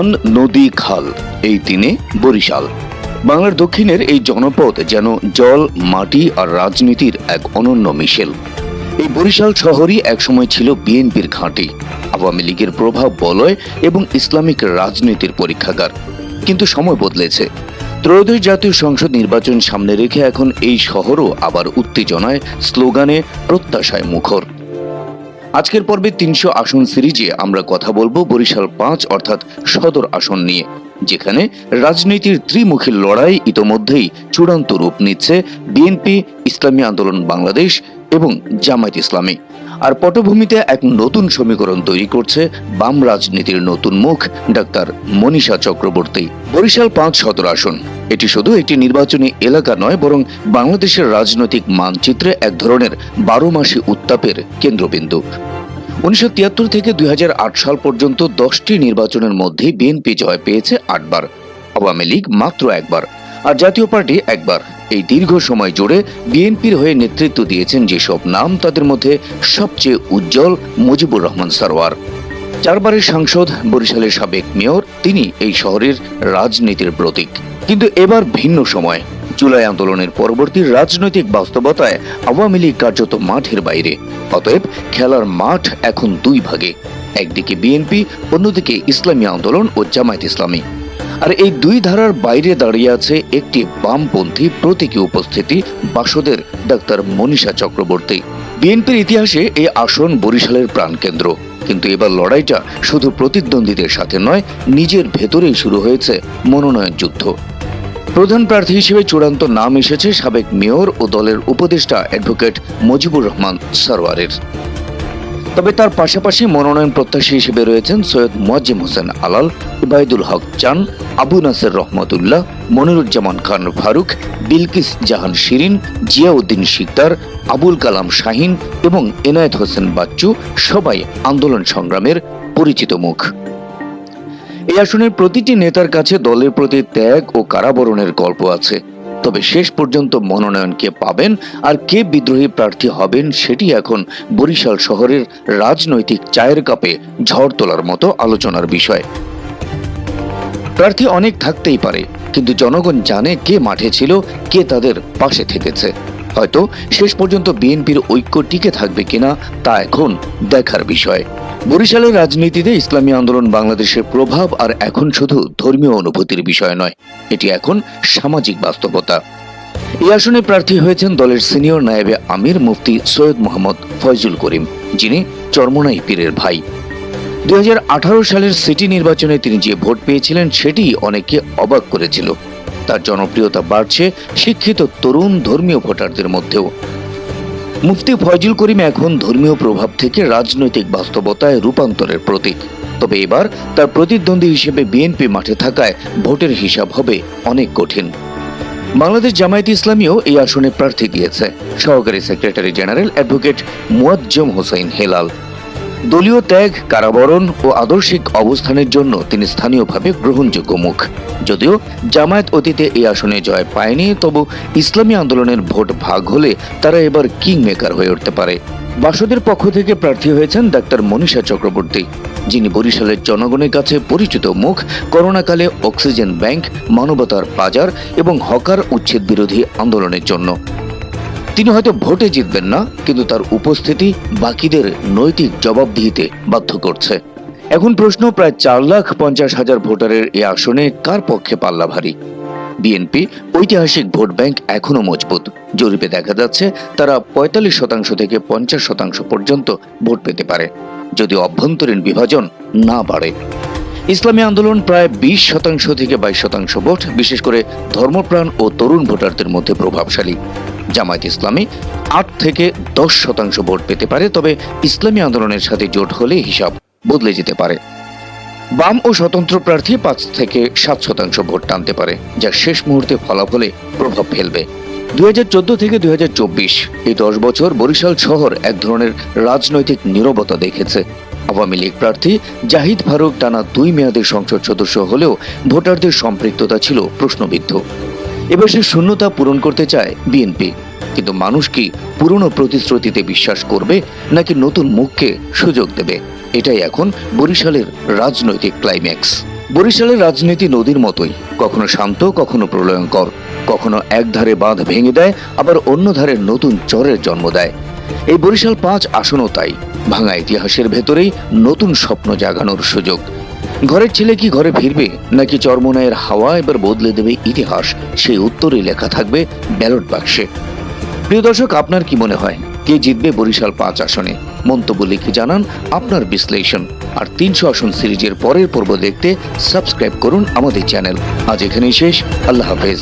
ধান নদী খাল, এই তিনে বরিশাল। বাংলার দক্ষিণের এই জনপদ যেন জল, মাটি আর রাজনীতির এক অনন্য মিশেল। এই বরিশাল শহরই একসময় ছিল বিএনপির ঘাঁটি, আওয়ামী লীগের প্রভাব বলয় এবং ইসলামিক রাজনীতির পরীক্ষাগার। কিন্তু সময় বদলেছে। ত্রয়োদশ জাতীয় সংসদ নির্বাচন সামনে রেখে এখন এই শহরও আবার উত্তেজনায়, স্লোগানে প্রত্যাশায় মুখর। আজকের পর্বে তিনশো আসন সিরিজে আমরা কথা বলব বরিশাল পাঁচ, অর্থাৎ সদর আসন নিয়ে, যেখানে রাজনীতির ত্রিমুখী লড়াই ইতোমধ্যেই চূড়ান্ত রূপ নিচ্ছে বিএনপি, ইসলামী আন্দোলন, বাংলাদেশ এবং জামায়াত ইসলামী। আর পটভূমিতে এক নতুন সমীকরণ তৈরি করছে বাম রাজনীতির নতুন মুখ, ডাক্তার মনীষা চক্রবর্তী। বরিশাল পাঁচ সদর আসন। এটি শুধু একটি নির্বাচনী এলাকা নয়, বরং বাংলাদেশের রাজনৈতিক মানচিত্রে এক ধরনের বারো মাসি উত্তাপের কেন্দ্রবিন্দু। উনিশশো তিয়াত্তর থেকে দুই হাজার আট সাল পর্যন্ত দশটি নির্বাচনের মধ্যে বিএনপি জয় পেয়েছে আটবার। আওয়ামী লীগ মাত্র একবার। আর জাতীয় পার্টি একবার। এই দীর্ঘ সময় জুড়ে বিএনপির হয়ে নেতৃত্ব দিয়েছেন যেসব নাম তাদের মধ্যে সবচেয়ে উজ্জ্বল মুজিবুর রহমান সারোয়ার। চারবারের সাংসদ, বরিশালের সাবেক মেয়র, তিনি এই শহরের রাজনীতির প্রতীক। কিন্তু এবার ভিন্ন সময়। জুলাই আন্দোলনের পরবর্তী রাজনৈতিক বাস্তবতায় আওয়ামী লীগ কার্যত মাঠের বাইরে। অতএব খেলার মাঠ এখন দুই ভাগে। একদিকে বিএনপি, অন্যদিকে ইসলামী আন্দোলন ও জামায়াত ইসলামী। আর এই দুই ধারার বাইরে দাঁড়িয়ে আছে একটি বামপন্থী প্রতীকী উপস্থিতি বাসদের ডাক্তার মনীষা চক্রবর্তী। বিএনপির ইতিহাসে এই আসন বরিশালের প্রাণকেন্দ্র। কিন্তু এবার লড়াইটা শুধু প্রতিদ্বন্দ্বীদের সাথে নয়, নিজের ভেতরেই শুরু হয়েছে মনোনয়ন যুদ্ধ। প্রধান প্রার্থী হিসেবে চূড়ান্ত নাম এসেছে সাবেক মেয়র ও দলের উপদেষ্টা অ্যাডভোকেট মুজিবুর রহমান সরওয়ারের তবে তার পাশাপাশি মনোনয়ন প্রত্যাশী হিসেবে রয়েছেন সৈয়দ মোয়াজ্জেম হোসেন আলাল, ইবায়দুল হক চান, আবু নাসের রহমতুল্লাহ, মনিরুজ্জামান খান ফারুক, বিলকিস জাহান শিরিন, জিয়াউদ্দিন শিকদার, আবুল কালাম শাহিন এবং এনায়েত হোসেন বাচ্চু সবাই আন্দোলন সংগ্রামের পরিচিত মুখ। এই আসনের প্রতিটি নেতার কাছে দলের প্রতি ত্যাগ ও কারাবরণের গল্প আছে। তবে শেষ পর্যন্ত মনোনয়ন কে পাবেন আর কে বিদ্রোহী প্রার্থী হবেন সেটি এখন বরিশাল শহরের রাজনৈতিক চায়ের কাপে ঝড় তোলার মতো আলোচনার বিষয়। প্রার্থী অনেক থাকতেই পারে, কিন্তু জনগণ জানে কে মাঠে ছিল, কে তাদের পাশে থেকেছে। হয়তো শেষ পর্যন্ত বিএনপির ঐক্য টিকে থাকবে কিনা তা এখন দেখার বিষয়। বরিশালের রাজনীতিতে ইসলামী আন্দোলন বাংলাদেশের প্রভাব আর এখন শুধু ধর্মীয় অনুভূতির বিষয় নয়, এটি এখন সামাজিক বাস্তবতা। এই আসনে প্রার্থী হয়েছেন দলের সিনিয়র নায়েবে আমির মুফতি সৈয়দ মোহাম্মদ ফয়জুল করিম, যিনি চরমনাই পীরের ভাই। দু হাজার আঠারো সালের সিটি নির্বাচনে তিনি যে ভোট পেয়েছিলেন সেটি অনেককে অবাক করেছিল। তার জনপ্রিয়তা বাড়ছে শিক্ষিত তরুণ ধর্মীয় ভোটারদের মধ্যেও। মুফতি ফয়জুল করিম এখন ধর্মীয় প্রভাব থেকে রাজনৈতিক বাস্তবতায় রূপান্তরের প্রতীক। তবে এবার তার প্রতিদ্বন্দ্বী হিসেবে বিএনপি মাঠে থাকায় ভোটের হিসাব হবে অনেক কঠিন। বাংলাদেশ জামায়াত ইসলামীও এই আসনে প্রার্থী দিয়েছে সহকারী secretary general advocate Muazzam Hossain Helal. দলীয় ত্যাগ, কারাবরণ ও আদর্শিক অবস্থানের জন্য তিনি স্থানীয়ভাবে গ্রহণযোগ্য মুখ। যদিও জামায়াত অতীতে এই আসনে জয় পায়নি, তবু ইসলামী আন্দোলনের ভোট ভাগ হলে তারা এবার কিং মেকার হয়ে উঠতে পারে। বাসদের পক্ষ থেকে প্রার্থী হয়েছেন ডাক্তার মনীষা চক্রবর্তী, যিনি বরিশালের জনগণের কাছে পরিচিত মুখ, করোনাকালে অক্সিজেন ব্যাংক, মানবতার বাজার এবং হকার উচ্ছেদ বিরোধী আন্দোলনের জন্য। তিনি হয়তো ভোটে জিতবেন না, কিন্তু তার উপস্থিতি বাকিদের নৈতিক জবাবদিহিতে বাধ্য করছে। এখন প্রশ্ন, প্রায় চার লাখ পঞ্চাশ হাজার ভোটারের এ আসনে কার পক্ষে পাল্লা ভারী? বিএনপি ঐতিহাসিক ভোট ব্যাংক এখনও মজবুত। জরিপে দেখা যাচ্ছে, তারা পঁয়তাল্লিশ শতাংশ থেকে পঞ্চাশ শতাংশ পর্যন্ত ভোট পেতে পারে, যদি অভ্যন্তরীণ বিভাজন না বাড়ে। ইসলামী আন্দোলন প্রায় বিশ শতাংশ থেকে বাইশ শতাংশ ভোট, বিশেষ করে ধর্মপ্রাণ ও তরুণ ভোটারদের মধ্যে প্রভাবশালী। জামায়াত ইসলামী আট থেকে দশ শতাংশ ভোট পেতে পারে, তবে ইসলামী আন্দোলনের সাথে জোট হলে হিসাব বদলে যেতে পারে। বাম ও স্বতন্ত্র প্রার্থী পাঁচ থেকে সাত শতাংশ ভোট টানতে পারে, যা শেষ মুহূর্তে ফলাফলে প্রভাব ফেলবে। দুই হাজার চোদ্দ থেকে দুই হাজার চব্বিশ, এই দশ বছর বরিশাল শহর এক ধরনের রাজনৈতিক নীরবতা দেখেছে। আওয়ামী লীগ প্রার্থী জাহিদ ফারুক টানা দুই মেয়াদের সংসদ সদস্য হলেও ভোটারদের সম্পৃক্ততা ছিল প্রশ্নবিদ্ধ। এবার সে শূন্যতা পূরণ করতে চায় বিএনপি। কিন্তু মানুষ কি পুরনো প্রতিশ্রুতিতে বিশ্বাস করবে, নাকি নতুন মুখকে সুযোগ দেবে? এটাই এখন বরিশালের রাজনৈতিক ক্লাইম্যাক্স বরিশালের রাজনীতি নদীর মতোই, কখনো শান্ত, কখনো প্রলয়ঙ্কর। কখনো এক ধারে বাঁধ ভেঙে দেয়, আবার অন্য ধারে নতুন চরের জন্ম দেয়। এই বরিশাল পাঁচ আসনও তাই, ভাঙা ইতিহাসের ভেতরেই নতুন স্বপ্ন জাগানোর সুযোগ। ঘরের ছেলে কি ঘরে ফিরবে? নাকি চরমোনায়ের হাওয়া এবার বদলে দেবে ইতিহাস? সেই উত্তরে লেখা থাকবে ব্যালট বাক্সে। প্রিয় দর্শক, আপনার কি মনে হয়? কে জিতবে বরিশাল পাঁচ আসনে? মন্তব্য লিখে জানান আপনার বিশ্লেষণ। আর তিনশো আসন সিরিজের পরের পর্ব দেখতে সাবস্ক্রাইব করুন আমাদের চ্যানেল। আজ এখানেই শেষ। আল্লাহ হাফেজ।